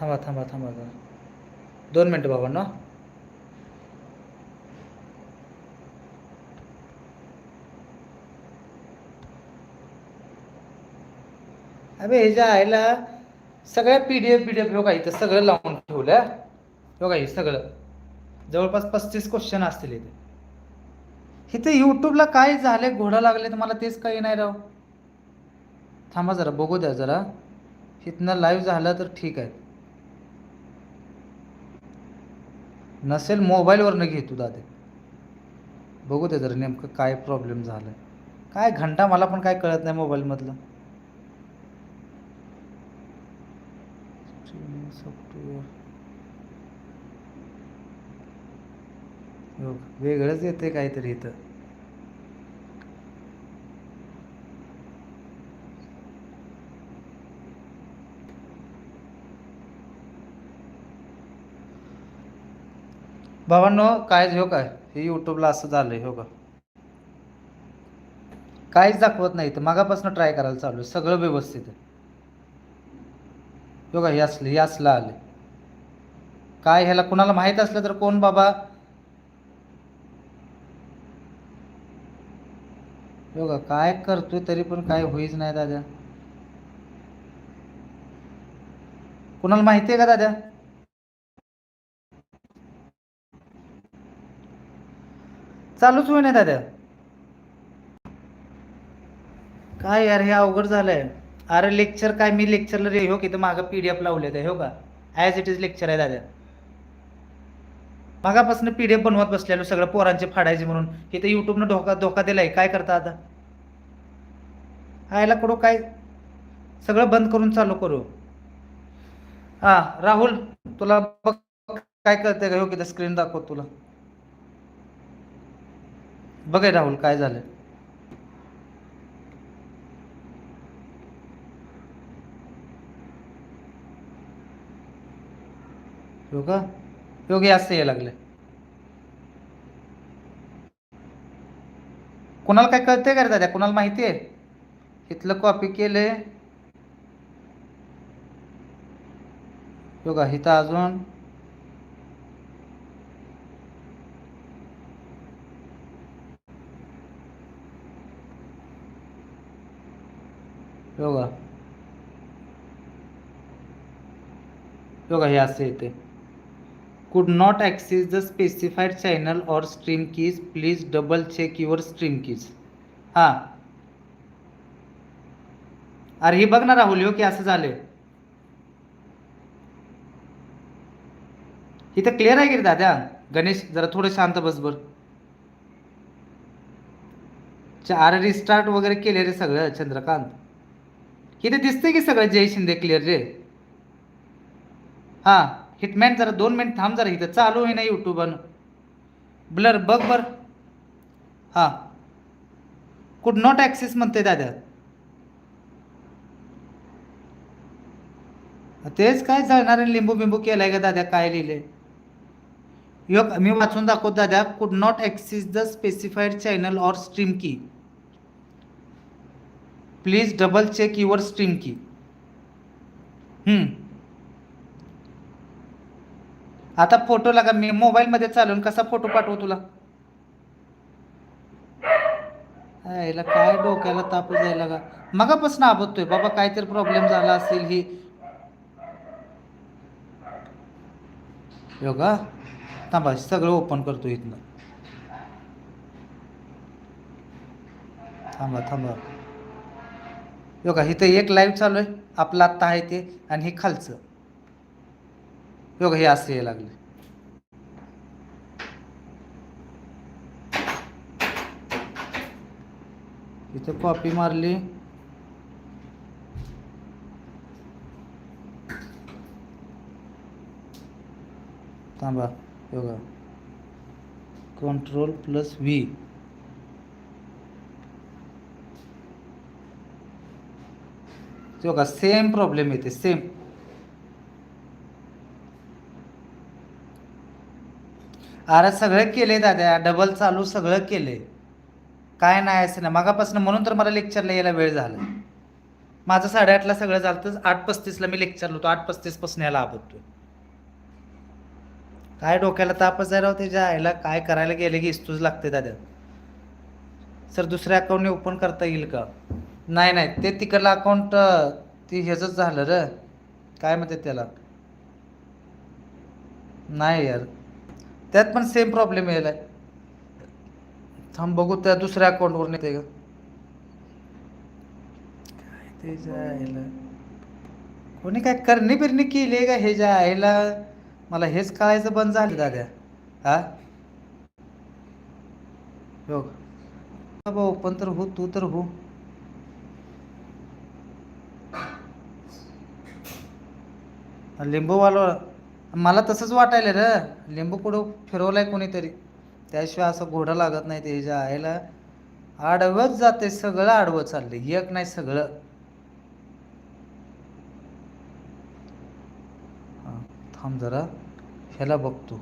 थांबा थांबा थांबा जरा. दोन मिनटं बाबांनो. अबे ह्याच्या आईला सगळ्या P D F P D F बघा इथं सगळं लावून ठेवलं बघा हे सगळं. जवळपास पस्तीस क्वेश्चन असतील इथे. इथं यूट्यूबला काय झाले घोडा लागले तर मला तेच काही नाही राव. थांबा जरा बघू द्या जरा. इथनं लाईव्ह झालं तर ठीक आहे. नसेल मोबाईलवरनं घे तू दादे. बघू दे जरा नेमकं काय प्रॉब्लेम झालं काय घंटा मला पण काय कळत नाही मोबाईलमधलं. सॉफ्टवेअर हो, वेगळंच येते काहीतरी इथं. भावांनो काय हो काय? हे यूट्यूबला असं झालंय हो का? काहीच दाखवत नाही तर मागापासून ट्राय करायला चालू आहे. सगळं व्यवस्थित आहे. हो का? हे असलं हे असलं आलं. काय ह्याला कुणाला माहीत असलं तर कोण बाबा? हो का? काय करतोय तरी पण काय होईच नाही दादा. कुणाला माहिती आहे का दादा? चालूच होईना दादा. काय यार हे अवघड झालंय. अरे लेक्चर काय मी लेक्चरला रे हो की तर मागं पी डी एफ लावले ते हो का? ॲज इट इज लेक्चर आहे दादा. मागापासून पी डी एफ बनवत बसलेलो सगळं पोरांचे फाडायचे म्हणून. इथे युट्यूबनं धोका धोका दिलाय काय करता आता? आयला करू काय? सगळं बंद करून चालू करू. हा राहुल तुला बघ काय कळतंय का? हो की स्क्रीन दाखव तुला. बघ राहुल काय झालं हो योगी असं यायला लागले. कुणाला काय कळतंय का रे दादा? कुणाला माहिती आहे? इथलं कॉपी केलंय. योगा इथं अजून. हो बघा बघा हो हे असं येते could not access the specified channel or stream keys please double check your stream keys हां. अरे हे बघ ना राहुल हो की असं झालं आहे इथं क्लिअर आहे की दादा? गणेश जरा थोडं शांत बस बर. चार रिस्टार्ट वगैरे केले रे सगळं चंद्रकांत. इथे दिसतंय की सगळं जय शिंदे क्लिअर रे. हा हिटमॅन जरा दोन मिनिट थांब जरा इथं. चालू आहे ना युट्यूबनं ब्लर बघ बर. हा. कुड नॉट ॲक्सेस म्हणते दादा. तेच काय चालणार लिंबू बिंबू केलाय का दादा? काय लिहिले यो मी वाचून दाखवतो दादा. Could not access the specified channel or stream key please double check your stream key. आता फोटो लागा मी मोबाईलमध्ये चालून कसा फोटो पाठवू तुला? याला काय डोक्याला ताप जायला का मगापासून आबतोय बाबा काहीतरी प्रॉब्लेम झाला असेल ही. योगा थांबा सगळं ओपन करतो इथनं. थांबा थांबा. योगा इथं एक लाईव्ह चालू आहे. आपलं आत्ता आहे ते आणि हे खालचं. योगा हे असं यायला लागले. इथं कॉपी मारली. थांबा. योगा कंट्रोल प्लस व्ही योगा सेम प्रॉब्लेम येते सेम अरे सगळं केले दादा डबल चालू सगळं केले. काय नाही असं ना मगापासून म्हणून तर मला लेक्चरला यायला वेळ झाला. माझं साडेआठला सगळं झालं तर आठ पस्तीसला मी लेक्चर होतो आठ पस्तीसपासून यायला याला काय डोक्याला तापच जायला होते त्याच्या आईला? काय करायला गेले की इस्तूच लागते दादा. सर दुसऱ्या अकाउंटने ओपन करता येईल का? नाही नाही. ते तिकडलं अकाउंट ती ह्याचंच झालं र. काय म्हणते त्याला? नाही यार. त्यात पण सेम प्रॉब्लेम यायला थांब बघू त्या दुसऱ्या अकाउंटवर येते का? काय ते जायला कोणी काय करणी बिरणी केली का हे जायला मला हेच कळायचं बंद झालं दाद्या हा? हो बाबा ओपन तर हो तू तर हो. लिंबूवाला मला तसंच वाटायला र. लिंबू कुठं फिरवलाय कोणीतरी. त्याशिवाय असं घोडा लागत नाही ते ज्या आईला आडवत जाते सगळं आडवत चाललं एक नाही सगळं. थांब जरा. ह्याला बघतो.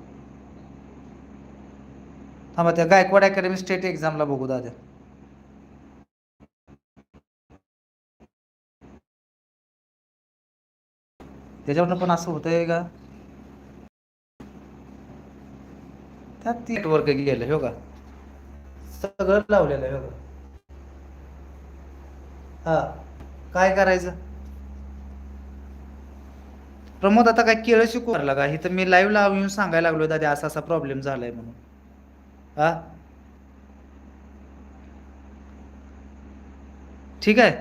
थांबा त्या गायकवाड अकॅडमी स्टेट एक्झामला बघू दादा त्याच्यावरनं पण असं होतंय का? त्यात ती वर्ग गेलं हो का? सगळं लावलेलं आहे हो का? हा काय करायचं? प्रमोद आता काय केळं शिकू लागला का? इथं मी लाईव्ह लावून येऊन सांगायला लागलो दादा असा असा प्रॉब्लेम झालाय म्हणून. हा? ठीक आहे?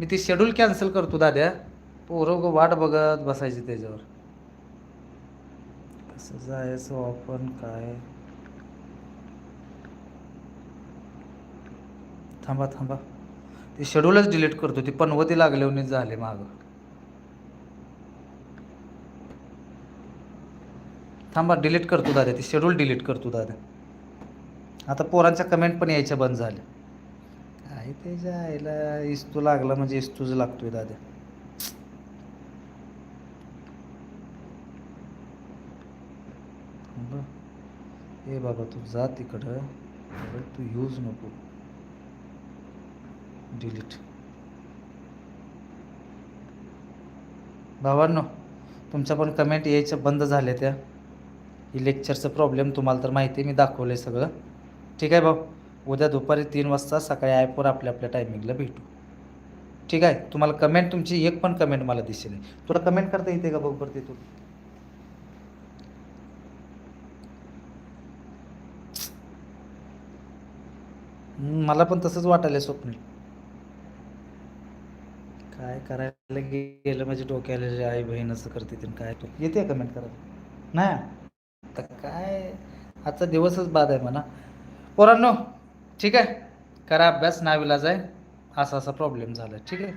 मी ती शेड्यूल कॅन्सल करतो दाद्या पोरं वाट बघत बसायची त्याच्यावर. कसं जायचं आपण काय? थांबा थांबा. ते शेड्यूलच डिलीट करतो ती पनवती लागल्यावरच झाले माग. थांबा डिलीट करतो दादा ते शेड्यूल डिलीट करतो दादा. आता पोरांच्या कमेंट पण यायच्या बंद झाल्या. काय ते जायला इस्तू लागला म्हणजे इस्तूच लागतोय दादा थांबा. हे बाबा तू जा तिकडं. तू यूज नको. डिलीट भावांनो तुमच्या पण कमेंट यायच्या बंद झाल्या त्या ही लेक्चरचं प्रॉब्लेम तुम्हाला तर माहिती आहे मी दाखवलं आहे सगळं. ठीक आहे भाऊ? उद्या दुपारी तीन वाजता सकाळी ॲपवर आपल्या आपल्या टायमिंगला भेटू. ठीक आहे? तुम्हाला कमेंट तुमची एक पण कमेंट मला दिसेल तुला कमेंट करता येते का बघ बरं तिथून मला पण तसंच वाटायला स्वप्नील. काय करायला गेलं म्हणजे डोक्याला जे आई बहीण असं करते ते काय तू येते कमेंट करायला? नाही? तर काय? आजचा दिवसच बाद आहे म्हणा. पोरांनो ठीक आहे? करा अभ्यास नाविलाज आहे. असा असा प्रॉब्लेम झाला ठीक आहे?